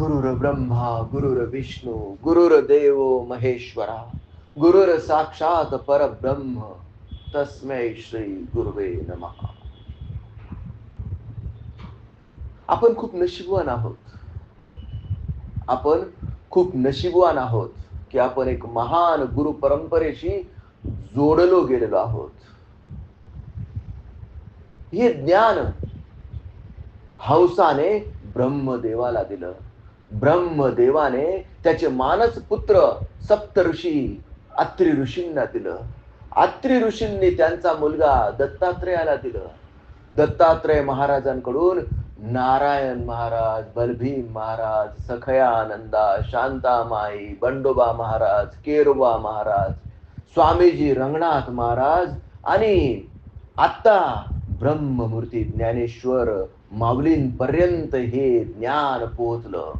गुरुर ब्रह्मा गुरुर विष्णू गुरुर देव महेश्वरा गुरुर साक्षात परब्रह्म तस्मै श्री गुरुवे नमः. आपण खूप नशीबवान आहोत. आपण खूप नशीबवान आहोत की आपण एक महान गुरु परंपरेशी जोडलो गेलेलो आहोत. हे ज्ञान हंसाने ब्रह्मदेवाला दिलं. ब्रह्मदेवाने त्याचे मानस पुत्र सप्त ऋषी अत्रि ऋषींना दिलं. अत्री ऋषींनी त्यांचा मुलगा दत्तात्रेयाला दिलं. दत्तात्रेय महाराजांकडून नारायण महाराज बलभीम महाराज सखयानंदा शांतामाई बंडोबा महाराज केरोबा महाराज स्वामीजी रंगनाथ महाराज आणि आता ब्रह्ममूर्ती ज्ञानेश्वर माऊलींपर्यंत हे ज्ञान पोहोचलं.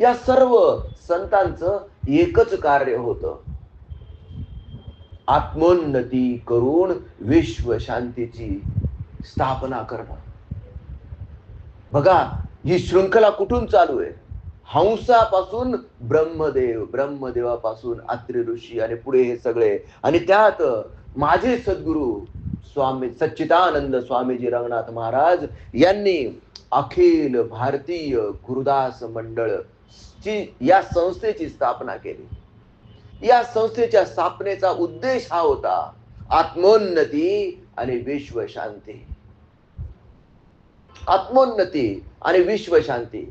या सर्व संतांचं एकच कार्य होतं. आत्मोन्नती करून विश्व शांतीची स्थापना करणं. बघा ही शृंखला कुठून चालू आहे? हंसापासून ब्रह्मदेव ब्रह्मदेवापासून अत्रि ऋषी आणि पुढे हे सगळे. आणि त्यात माझे सद्गुरु स्वामी सच्चिदानंद स्वामीजी रंगनाथ महाराज यांनी अखिल भारतीय गुरुदास मंडळ ची या संस्थेची स्थापना केली. या संस्थेच्या स्थापनेचा उद्देश हा होता आत्मोन्नती आणि विश्व शांती आत्मोन्नती आणि विश्व शांती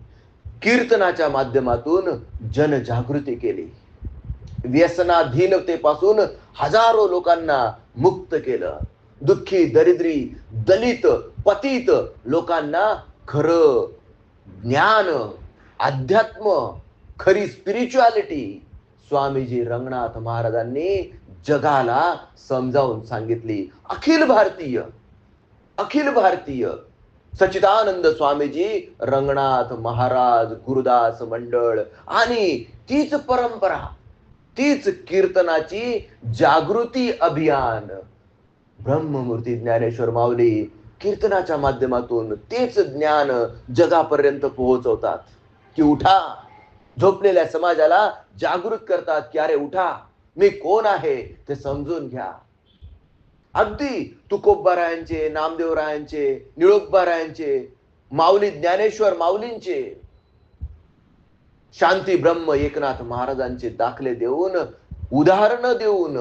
कीर्तनाच्या माध्यमातून जनजागृती केली. व्यसनाधीनतेपासून हजारो लोकांना मुक्त केलं. दुःखी दरिद्री दलित पतित लोकांना खरं ज्ञान अध्यात्म खरी स्पिरिच्युअलिटी स्वामीजी रंगनाथ महाराजांनी जगाला समजावून सांगितली. अखिल भारतीय अखिल भारतीय. सचिदानंद स्वामीजी रंगनाथ महाराज गुरुदास मंडळ आणि तीच परंपरा तीच कीर्तनाची जागृती अभियान. ब्रह्ममूर्ती ज्ञानेश्वर माऊली कीर्तनाच्या माध्यमातून तेच ज्ञान जगापर्यंत पोहोचवतात. की उठा. झोपलेल्या समाजाला जागृत करतात की अरे उठा. मी कोण आहे ते समजून घ्या. अगदी तुकोबारायांचे नामदेवरायांचे निळोबारायांचे माऊली ज्ञानेश्वर माऊलींचे शांती ब्रह्म एकनाथ महाराजांचे दाखले देऊन उदाहरण देऊन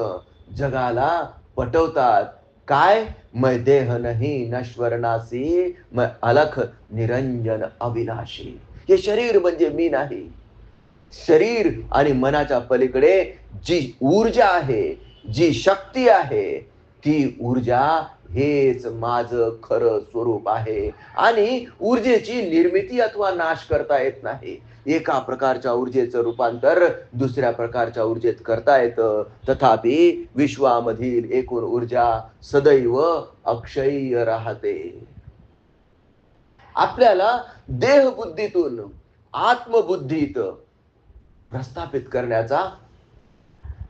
जगाला पटवतात. काय? मै देह नाही नश्वर नासी मै अलख निरंजन अविनाशी. हे शरीर म्हणजे मी नाही. शरीर आणि मनाच्या पलीकडे जी ऊर्जा आहे जी शक्ती आहे ती ऊर्जा हेच माझ खरं स्वरूप आहे. आणि ऊर्जेची निर्मिती अथवा नाश करता येत नाही. एका प्रकारच्या ऊर्जेचं रूपांतर दुसऱ्या प्रकारच्या ऊर्जेत करता येतं. तथापि विश्वामधील एकूण ऊर्जा सदैव अक्षय्य राहते. आपल्याला देहबुद्धीतून आत्मबुद्धीत प्रस्थापित करण्याचा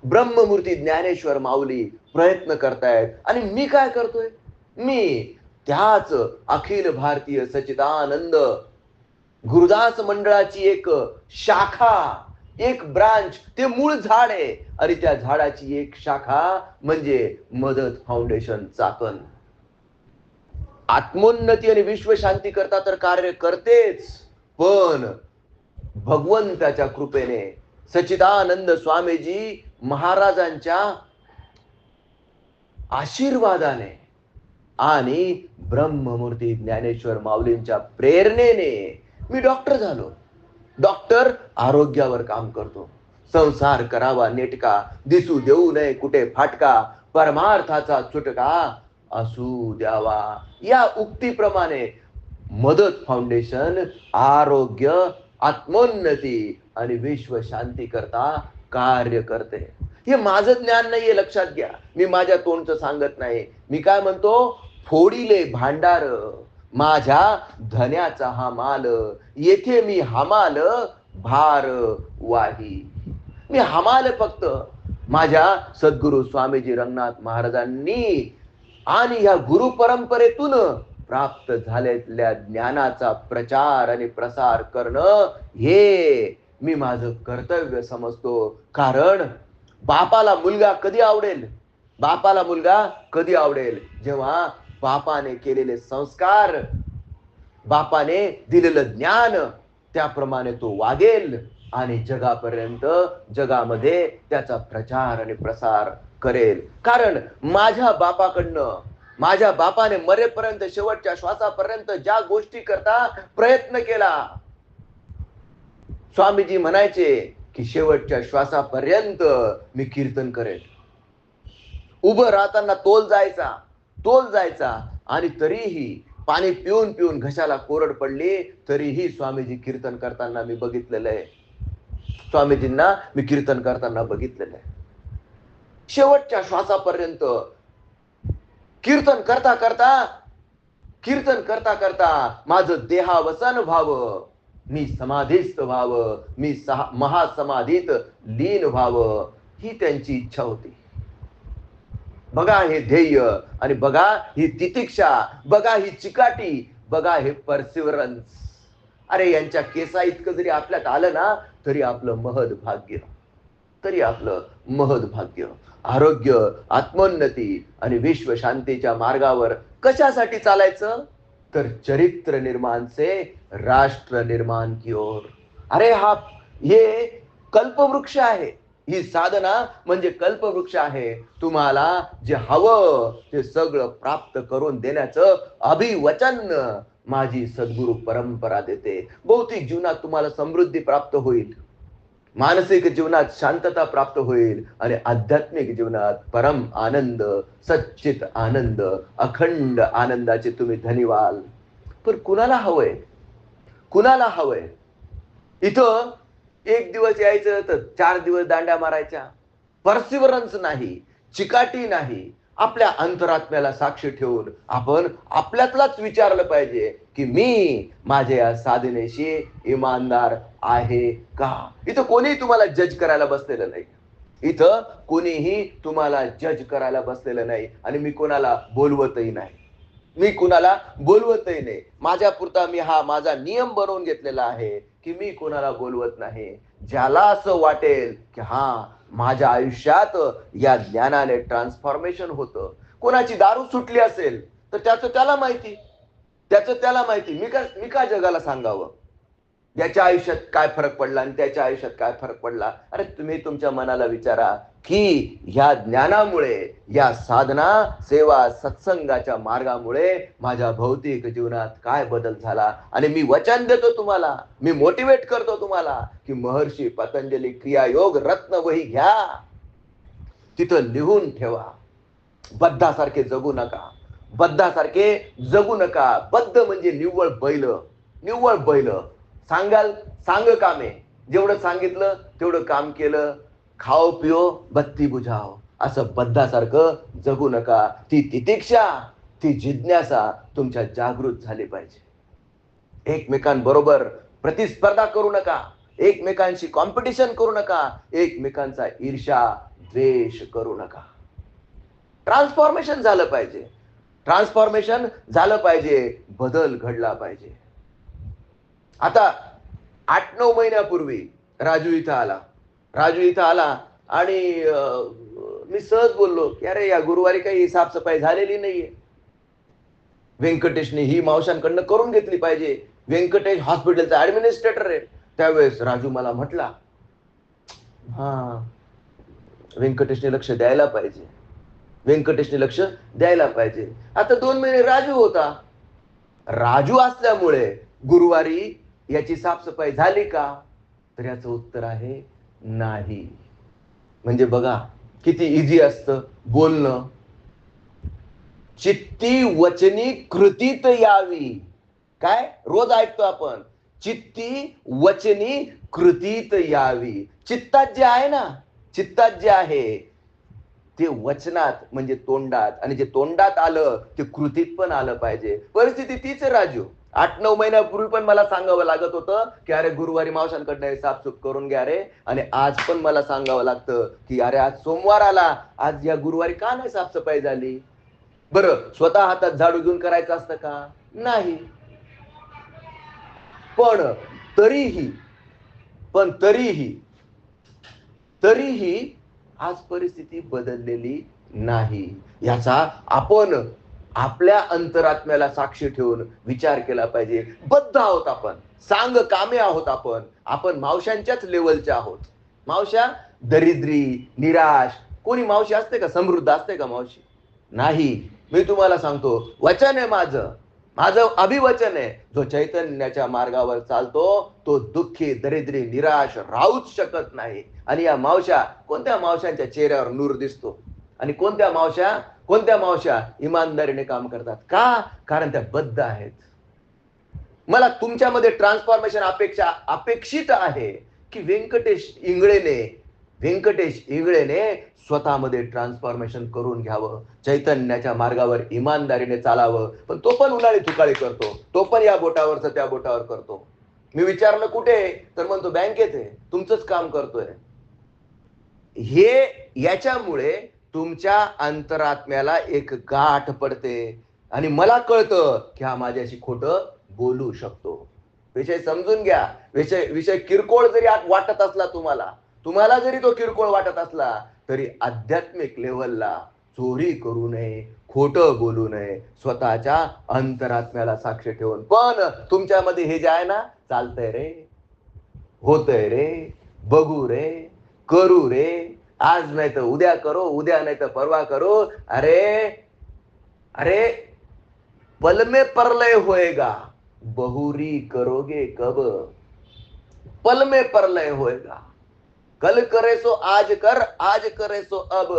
ब्रह्ममूर्ती ज्ञानेश्वर माऊली प्रयत्न करतायत. आणि मी काय करतोय? मी त्याच अखिल भारतीय सचिदानंद गुरुदास मंडळाची एक शाखा एक ब्रांच ते मूळ झाड आहे. आणि त्या झाडाची एक शाखा म्हणजे मदत फाउंडेशन चाकण. आत्मोन्नती आणि विश्वशांती करता तर कार्य करतेच. पण भगवंताच्या कृपेने सचिदानंद स्वामीजी महाराजांच्या आशीर्वादाने आणि ब्रह्ममूर्ती ज्ञानेश्वर माऊलींच्या प्रेरणेने मी डॉक्टर झालो. डॉक्टर आरोग्यावर काम करतो. संसार करावा नेटका दिसू देऊ नये कुठे फाटका परमार्थाचा चुटका असू द्यावा. या उक्तीप्रमाणे मदत फाउंडेशन आरोग्य आत्मोन्नती आणि विश्व शांती करता कार्य करते. हे माझं ज्ञान नाहीये लक्षात घ्या. मी माझ्या तोंडचं सांगत नाही. मी काय म्हणतो? फोडीले भांडार. माझ्या धन्याचा हा माल. येथे मी हमाल भार वाही. मी हमाल फक्त. माझ्या सद्गुरु स्वामीजी रंगनाथ महाराजांनी आणि या गुरु परंपरेतून प्राप्त झालेल्या ज्ञानाचा प्रचार आणि प्रसार करणं हे मी माझं कर्तव्य समजतो. कारण बापाला मुलगा कधी आवडेल? बापाला मुलगा कधी आवडेल? जेव्हा बापाने केलेले संस्कार बापाने दिलेलं ज्ञान त्याप्रमाणे तो वागेल आणि जगापर्यंत जगामध्ये त्याचा प्रचार आणि प्रसार करेल. कारण माझ्या बापाकडनं माझ्या बापाने मरेपर्यंत शेवटच्या श्वासापर्यंत ज्या गोष्टी करता प्रयत्न केला स्वामीजी म्हणायचे की शेवटच्या श्वासापर्यंत मी कीर्तन करेल. उभं राहताना तोल जायचा तोल जायचा आणि तरीही पाणी पिऊन पिऊन घशाला कोरड पडली तरीही स्वामीजी कीर्तन करताना मी बघितलेलं आहे. स्वामीजींना मी कीर्तन करताना बघितलेलं आहे. शेवटच्या श्वासापर्यंत. कीर्तन करता करता कीर्तन करता करता माझं देहावसन व्हावं. मी समाधीस्त व्हावं. मी महासमाधीत लीन व्हावं. ही त्यांची इच्छा होती. बघा हे ध्येय आणि बघा ही तितिक्षा बघा ही चिकाटी बघा हे परसिवरन्स अरे यांच्या केसा इतकं जरी आपल्यात आलं ना तरी आपलं महद भाग्य तरी आपलं महद भाग्य आरोग्य आत्मोन्नती आणि विश्व शांतीच्या मार्गावर कशासाठी चालायचं? तर चरित्र निर्माण से राष्ट्र निर्माण की ओर. अरे हा हे कल्पवृक्ष आहे. ही साधना म्हणजे कल्पवृक्ष आहे. तुम्हाला जे हवं ते सगळं प्राप्त करून देण्याचं अभिवचन माझी सद्गुरु परंपरा देते. भौतिक जीवनात तुम्हाला समृद्धी प्राप्त होईल. मानसिक जीवनात शांतता प्राप्त होईल आणि आध्यात्मिक जीवनात परम आनंद सच्चित आनंद अखंड आनंदाचे तुम्ही धनी व्हाल पण कुणाला हवंय? कुणाला हवंय? इथं एक दिवस यायचं तर चार दिवस दांड्या मारायच्या. परसिवरन्स नाही चिकाटी नाही आपल्या अंतरात्म्याला साक्ष ठेवून आपण आपल्यातलाच विचारलं पाहिजे की मी माझ्या या साधनेशी इमानदार आहे का? इथं कोणीही तुम्हाला जज करायला बसलेलं नाही. इथं कोणीही तुम्हाला जज करायला बसलेलं नाही आणि मी कोणाला बोलवतही नाही. मी कुणाला बोलवतही नाही. माझ्या पुरता मी हा माझा नियम बनवून घेतलेला आहे की मी कोणाला बोलवत नाही. ज्याला असं वाटेल की हा माझ्या आयुष्यात या ज्ञानाने ट्रान्सफॉर्मेशन होतं. कोणाची दारू सुटली असेल तर त्याचं त्याला माहिती. त्याचं त्याला माहिती. मी का मी का जगाला सांगावं? याच्या आयुष्यात काय फरक पडला आणि त्याच्या आयुष्यात काय फरक पडला? अरे तुम्ही तुमच्या मनाला विचारा की ह्या ज्ञानामुळे या साधना सेवा सत्संगाच्या मार्गामुळे माझ्या भौतिक जीवनात काय बदल झाला? आणि मी वचन देतो तुम्हाला मी मोटिवेट करतो तुम्हाला की महर्षी पतंजली क्रियायोग रत्न वही घ्या. तिथं लिहून ठेवा. बद्धासारखे जगू नका. बद्धासारखे जगू नका. बद्ध म्हणजे निव्वळ बैल. निव्वळ बैल. सांगाल सांग कामे. जेवढं सांगितलं तेवढं काम केलं. खाओ पिओ बत्ती बुझाव असं बद्धासारखं जगू नका. ती तितिक्षा ती जिज्ञासा तुमच्या जागृत झाली पाहिजे. एकमेकांबरोबर प्रतिस्पर्धा करू नका. एकमेकांशी कॉम्पिटिशन करू नका. एकमेकांचा ईर्षा द्वेष करू नका. ट्रान्सफॉर्मेशन झालं पाहिजे. ट्रान्सफॉर्मेशन झालं पाहिजे. बदल घडला पाहिजे. आता आठ नऊ महिन्यापूर्वी राजू इथं आला. राजू इथं आला आणि मी सहज बोललो की अरे या गुरुवारी काही साफसफाई झालेली नाहीये. व्यंकटेशने ही मावशांकडनं करून घेतली पाहिजे. व्यंकटेश हॉस्पिटलचा ऍडमिनिस्ट्रेटर आहे. त्यावेळेस राजू मला म्हटला हा व्यंकटेशने लक्ष द्यायला पाहिजे. व्यंकटेशने लक्ष द्यायला पाहिजे. आता दोन महिने राजू होता. राजू असल्यामुळे गुरुवारी याची साफसफाई झाली का? तर याचं उत्तर आहे नाही. म्हणजे बघा किती इझी असतं बोलणं. चित्ती वचनी कृतीत यावी. काय? रोज ऐकतो आपण. चित्ती वचनी कृतीत यावी. चित्तात जे आहे ना चित्तात जे आहे ते वचनात म्हणजे तोंडात आणि जे तोंडात आलं ते कृतीत पण आलं पाहिजे. परिस्थिती तीच राजू. आठ नऊ महिन्यापूर्वी पण मला सांगावं लागत होतं की अरे गुरुवारी मावशांकडनं हे साफसूफ करून घ्या रे. आणि आज पण मला सांगावं लागतं की अरे आज सोमवार आला. आज या गुरुवारी का नाही साफसफाई झाली? बरं स्वतः हातात झाडू घेऊन करायचं असतं का? नाही. पण तरीही पण तरीही तरीही आज परिस्थिती बदललेली नाही. याचा आपण आपल्या अंतरात्म्याला साक्षी ठेवून विचार केला पाहिजे. बद्ध आहोत आपण. सांग कामे आहोत आपण. आपण मावशांच्याच लेवलच्या आहोत. मावशा दरिद्री निराश. कोणी मावशी असते का? समृद्ध असते का मावशी? नाही. मी तुम्हाला सांगतो वचन आहे माझं. माझं अभिवचन आहे. जो चैतन्याच्या मार्गावर चालतो तो दुःखी दरिद्री निराश राहूच शकत नाही. आणि या मावशा कोणत्या मावशांच्या चेहऱ्यावर नूर दिसतो? आणि कोणत्या मावशा कोणत्या मावशा इमानदारीने काम करतात? का? कारण त्या बद्ध आहेत. मला तुमच्यामध्ये ट्रान्सफॉर्मेशन अपेक्षा अपेक्षित आहे की व्यंकटेश इंगळेने व्यंकटेश इंगळेने स्वतःमध्ये ट्रान्सफॉर्मेशन करून घ्यावं चैतन्याच्या मार्गावर इमानदारीने चालावं. पण तो पण उन्हाळी तुकाळी करतो. तो पण या बोटावरच त्या बोटावर करतो. मी विचारलं कुठे? आहे? तर म्हणतो बँकेत आहे. तुमचंच काम करतोय. हे याच्यामुळे तुमच्या अंतरात्म्याला एक गाठ पडते. आणि मला कळतं की हा माझ्याशी खोटं बोलू शकतो. विषय समजून घ्या. विषय विषय किरकोळ जरी वाटत असला तुम्हाला तुम्हाला जरी तो किरकोळ वाटत असला तरी आध्यात्मिक लेवलला चोरी करू नये खोटं बोलू नये स्वतःच्या अंतरात्म्याला साक्ष ठेवून. पण तुमच्यामध्ये हे जे आहे ना चालतंय रे. होतंय रे. बघू रे. करू रे. आज नाही तर उद्या करो उद्या नाही तर परवा करो. अरे अरे पल में परलय होएगा. बहुरी करोगे कब? पल में परलय होएगा. कल करे सो आज कर आज करे सो अब.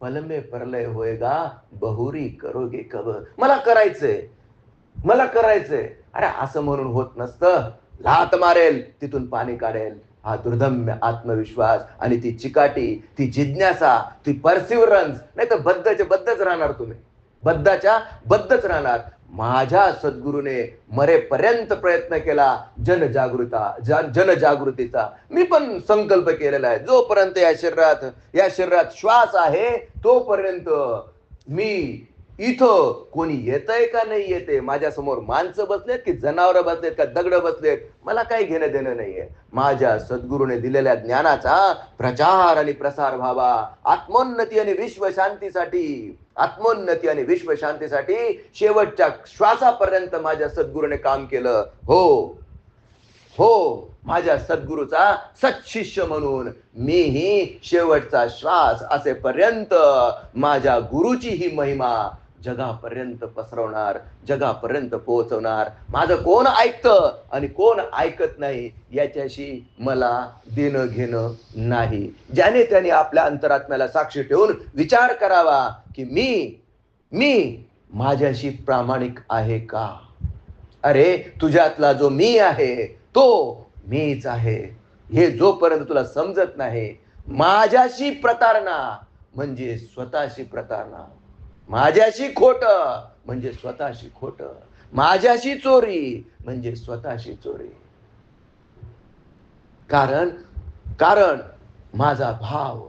पल में परलय होएगा बहुरी करोगे कब? मला करायचंय मला करायचंय. अरे असं म्हणून होत नसतं. लात मारेल तिथून पाणी काढेल. हा दुर्दम्य आत्मविश्वास आणि ती चिकाटी ती जिज्ञासा ती परसिवरन्स नाही तर बद्धचे बद्धच राहणार तुम्ही. बद्धाच्या बद्धच राहणार. माझ्या सद्गुरूने मरेपर्यंत प्रयत्न केला जनजागृता जा- जनजागृतीचा. मी पण संकल्प केलेला आहे. जोपर्यंत या शरीरात या शरीरात श्वास आहे तोपर्यंत मी इथं कोणी येतंय का नाही येते माझ्यासमोर माणसं बसलेत की जनावर बसलेत का दगड बसलेत? मला काही घेणं देणं नाहीये. माझ्या सद्गुरूने दिलेल्या ज्ञानाचा प्रचार आणि प्रसार व्हावा. आत्मोन्नती आणि विश्व शांतीसाठी आत्मोन्नती आणि विश्व शांतीसाठी शेवटच्या श्वासापर्यंत माझ्या सद्गुरूने काम केलं. हो. हो. माझ्या सद्गुरूचा सत्शिष्य म्हणून मीही शेवटचा श्वास असेपर्यंत माझ्या गुरुची ही महिमा जगापर्यंत पसरवणार जगापर्यंत पोहोचवणार. माझं कोण ऐकतं आणि कोण ऐकत नाही याच्याशी मला देणं घेणं नाही. ज्याने त्याने आपल्या अंतरात्म्याला साक्षी ठेवून विचार करावा की मी मी माझ्याशी प्रामाणिक आहे का? अरे तुझ्यातला जो मी आहे तो मीच आहे. हे जोपर्यंत तुला समजत नाही माझ्याशी प्रतारणा म्हणजे स्वतःशी प्रतारणा. माझ्याशी खोट म्हणजे स्वतःशी खोट. माझ्याशी चोरी म्हणजे स्वतःशी चोरी. कारण कारण माझा भाव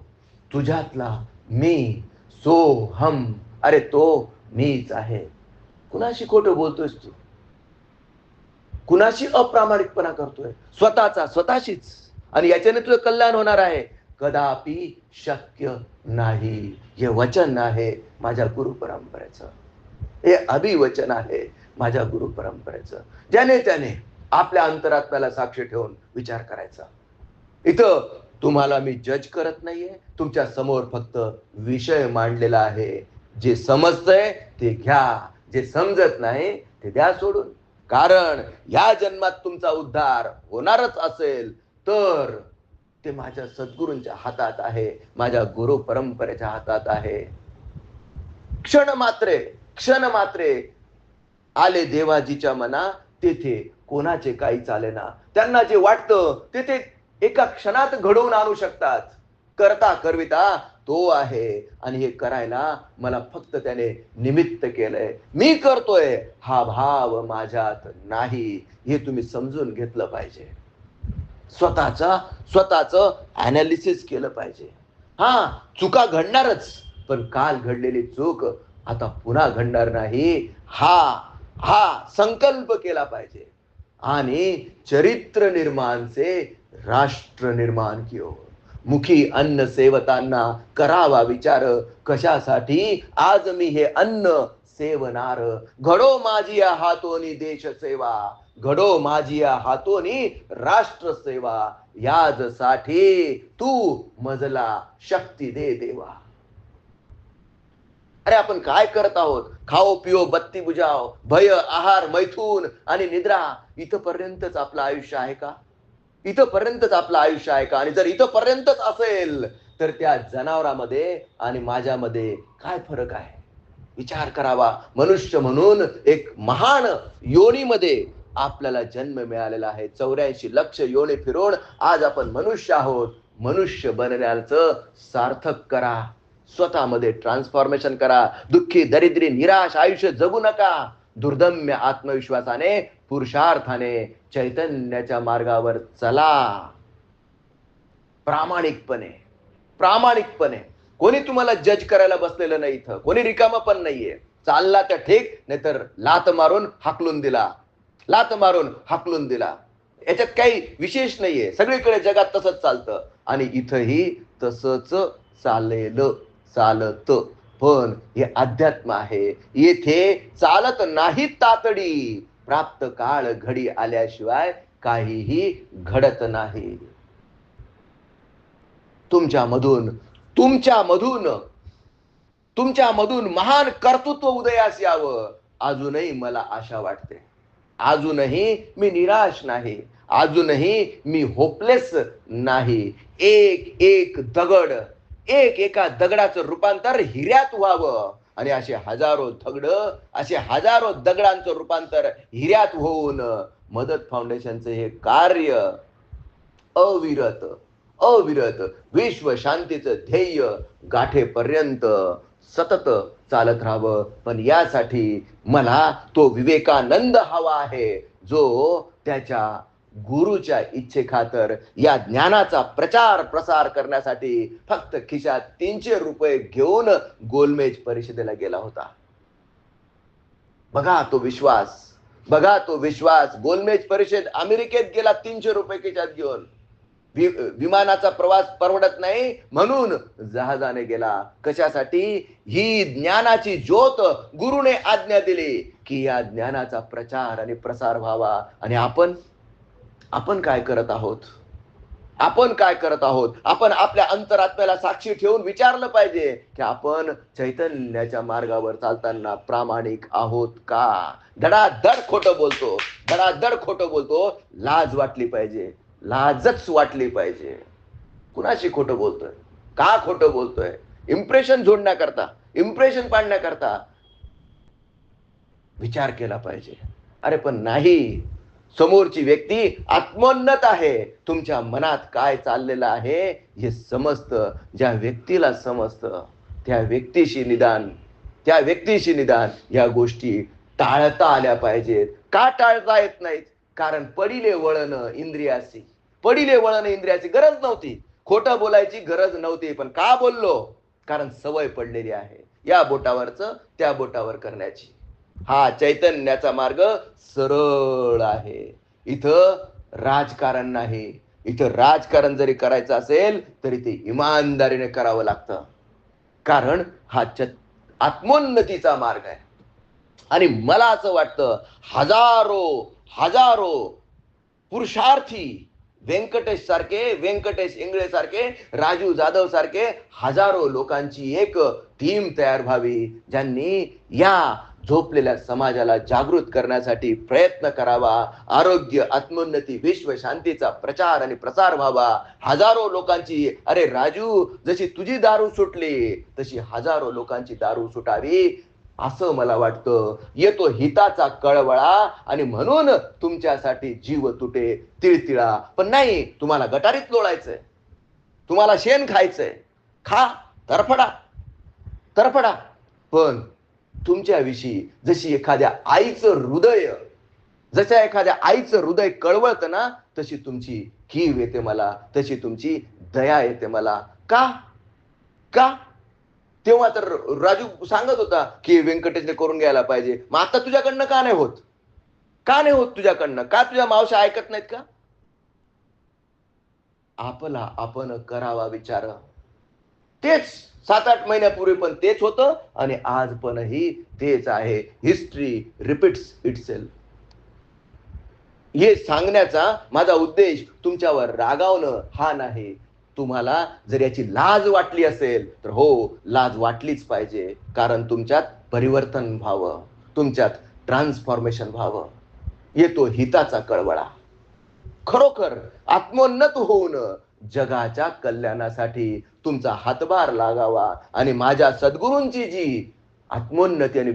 तुझ्यातला मी सो हम अरे तो मीच आहे. कुणाशी खोट बोलतोयस तू? कुणाशी अप्रामाणिकपणा करतोय? स्वतःचा स्वतःशीच. आणि याच्याने तुझं कल्याण होणार आहे. कदापि शक्य नाही. हे वचन आहे माझ्या गुरु परंपरेचं हे अभिवचन आहे माझ्या गुरु परंपरेचं ज्याने त्याने आपल्या अंतरात्म्याला साक्ष ठेवून विचार करायचा. इथं तुम्हाला मी जज करत नाहीये. तुमच्यासमोर फक्त विषय मांडलेला आहे. जे समजतंय ते घ्या. जे समजत नाही ते द्या सोडून. कारण या जन्मात तुमचा उद्धार होणारच असेल तर ते माझ्या सद्गुरूंच्या हातात आहे माझ्या गुरु परंपरेच्या हातात आहे. क्षण मात्रे क्षण मात्रे आले देवाजीच्या मना तेथे कोणाचे काही चालेना त्यांना जे वाटतं ते ते एका क्षणात घडवून आणू शकतात. करता करविता तो आहे आणि हे करायला मला फक्त त्याने निमित्त केलंय. मी करतोय हा भाव माझ्यात नाही. हे तुम्ही समजून घेतलं पाहिजे. स्वतःचा स्वतःच ॲनालिसिस केलं पाहिजे. हा चुका घडणारच. पण काल घडलेली चूक आता पुन्हा घडणार नाही. हा हा संकल्प केला पाहिजे. आणि चरित्र निर्माणचे राष्ट्र निर्माण किओ मुखी अन्न सेवताना करावा विचार. कशासाठी? आज मी हे अन्न सेवनार घडो माझी हातोनी देश सेवा घडो माझी हातोनी राष्ट्र सेवा याजसाठी तू मजला शक्ती दे देवा. अरे आपण काय करत आहोत? खाओ पिओ बत्ती बुजाव भय आहार मैथून आणि निद्रा. इथपर्यंतच आपलं आयुष्य आहे का? इथपर्यंतच आपलं आयुष्य आहे का? आणि जर इथपर्यंतच असेल तर त्या जनावरामध्ये आणि माझ्यामध्ये काय फरक आहे? विचार करावा. मनुष्य म्हणून एक महान योनीमध्ये आपल्याला जन्म मिळालेला आहे. चौऱ्याऐंशी लक्ष योनी फिरून आज आपण मनुष्य आहोत. मनुष्य बनण्याचं सार्थक करा. स्वतःमध्ये ट्रान्सफॉर्मेशन करा. दुःखी दरिद्री निराश आयुष्य जगू नका. दुर्दम्य आत्मविश्वासाने पुरुषार्थाने चैतन्याच्या मार्गावर चला. प्रामाणिकपणे प्रामाणिकपणे. कोणी तुम्हाला जज करायला बसलेलं नाही इथं. कोणी रिकामा पण नाहीये. चालला तर ठीक नाहीतर लात मारून हाकलून दिला. लात मारून हाकलून दिला. याच्यात काही विशेष नाहीये. सगळीकडे जगात तसंच चालतं. आणि इथंही तसंच चालेलं चालत. पण हे अध्यात्म आहे. येथे चालत नाही तातडी. प्राप्त काळ घडी आल्याशिवाय काहीही घडत नाही. तुमच्या मधून तुमच्या मधून तुमच्या मधून महान कर्तृत्व उदयास यावं. अजूनही मला आशा वाटते. अजूनही मी निराश नाही. अजूनही मी होपलेस नाही. एक एक दगड एक एका दगडाचं रूपांतर हिऱ्यात व्हावं. आणि असे हजारो दगड असे हजारो दगडांचं रूपांतर हिऱ्यात होऊन मदत फाउंडेशनचं हे कार्य अविरत अविरत विश्व शांतीचं ध्येय गाठेपर्यंत सतत चालत राहावं. पण यासाठी मला तो विवेकानंद हवा आहे जो त्याच्या गुरुच्या इच्छे खातर या ज्ञानाचा प्रचार प्रसार करण्यासाठी फक्त खिशात तीनशे रुपये घेऊन गोलमेज परिषदेला गेला होता. बघा तो विश्वास. बघा तो विश्वास. गोलमेज परिषद अमेरिकेत गेला तीनशे रुपये खिशात घेऊन. विमानाचा प्रवास परवडत नाही म्हणून जहाजाने गेला. कशासाठी? ही ज्ञानाची ज्योत गुरुने आज्ञा दिली की या ज्ञानाचा प्रचार आणि प्रसार व्हावा. आणि आपण आपण काय करत आहोत? आपण काय करत आहोत? आपण आपल्या अंतरात्म्याला साक्षी ठेवून विचारलं पाहिजे की आपण चैतन्याच्या मार्गावर चालताना प्रामाणिक आहोत का? धडाधड खोटं बोलतो. धडाधड खोटं बोलतो. लाज वाटली पाहिजे. लाजच वाटली पाहिजे. कुणाशी खोटं बोलतोय? का खोटं बोलतोय? इम्प्रेशन जोडण्याकरता इम्प्रेशन पाडण्याकरता विचार केला पाहिजे. अरे पण नाही. समोरची व्यक्ती आत्मोन्नत आहे. तुमच्या मनात काय चाललेलं आहे हे समजतं. ज्या व्यक्तीला समजतं त्या व्यक्तीशी निदान त्या व्यक्तीशी निदान या गोष्टी टाळता आल्या पाहिजेत. का टाळता येत नाहीत? कारण पडिले वळण इंद्रियासी पडिले वळण इंद्रियाची गरज नव्हती. खोटं बोलायची गरज नव्हती पण का बोललो? कारण सवय पडलेली आहे. या बोटावरच त्या बोटावर करण्याची. हा चैतन्याचा मार्ग सरळ आहे. इथं राजकारण नाही. इथं राजकारण जरी करायचं असेल तरी ते इमानदारीने करावं लागतं. कारण हा च आत्मोन्नतीचा मार्ग आहे. आणि मला असं वाटतं हजारो हजारो पुरुषार्थी व्यंकटेश सारखे व्यंकटेश इंगळे सारखे राजू जाधव सारखे हजारो लोकांची एक टीम तयार व्हावी ज्यांनी या झोपलेल्या समाजाला जागृत करण्यासाठी प्रयत्न करावा आरोग्य आत्मोन्नती विश्व शांतीचा प्रचार आणि प्रसार व्हावा. हजारो लोकांची अरे राजू जशी तुझी दारू सुटली तशी हजारो लोकांची दारू सुटावी. असं मला वाटतं. येतो हिताचा कळवळा आणि म्हणून तुमच्यासाठी जीव तुटे तिळतिळा. पण नाही तुम्हाला गटारीत लोळायचंय. तुम्हाला शेण खायचंय. खा तरफडा तरफडा पण तुमच्याविषयी जशी एखाद्या आईचं हृदय जशा एखाद्या आईचं हृदय कळवळतं ना तशी तुमची कीव येते मला तशी तुमची दया येते मला. का? का? तेव्हा तर राजू सांगत होता की व्यंकटेशने करून घ्यायला पाहिजे. मग आता तुझ्याकडनं का नाही होत? का नाही होत तुझ्याकडनं? का तुझ्या मावशा ऐकत नाहीत का? आपला आपण करावा विचार. तेच सात आठ महिन्यापूर्वी पण तेच होतं आणि आज पणही तेच आहे. हिस्ट्री रिपीट्स इट हे सांगण्याचा माझा उद्देश तुमच्यावर रागावणं हा नाही. तुम्हाला जर याची लाज वाटली असेल तर हो लाज वाटलीच पाहिजे. कारण तुमच्यात परिवर्तन व्हावं. तुमच्यात ट्रान्सफॉर्मेशन व्हावं. येतो हिताचा कळवळा. खरोखर आत्मोन्नत होऊन जगाच्या कल्याणासाठी तुमचा हातभार लागावा आणि माझ्या सद्गुरूंची जी आत्मोन्नती आणि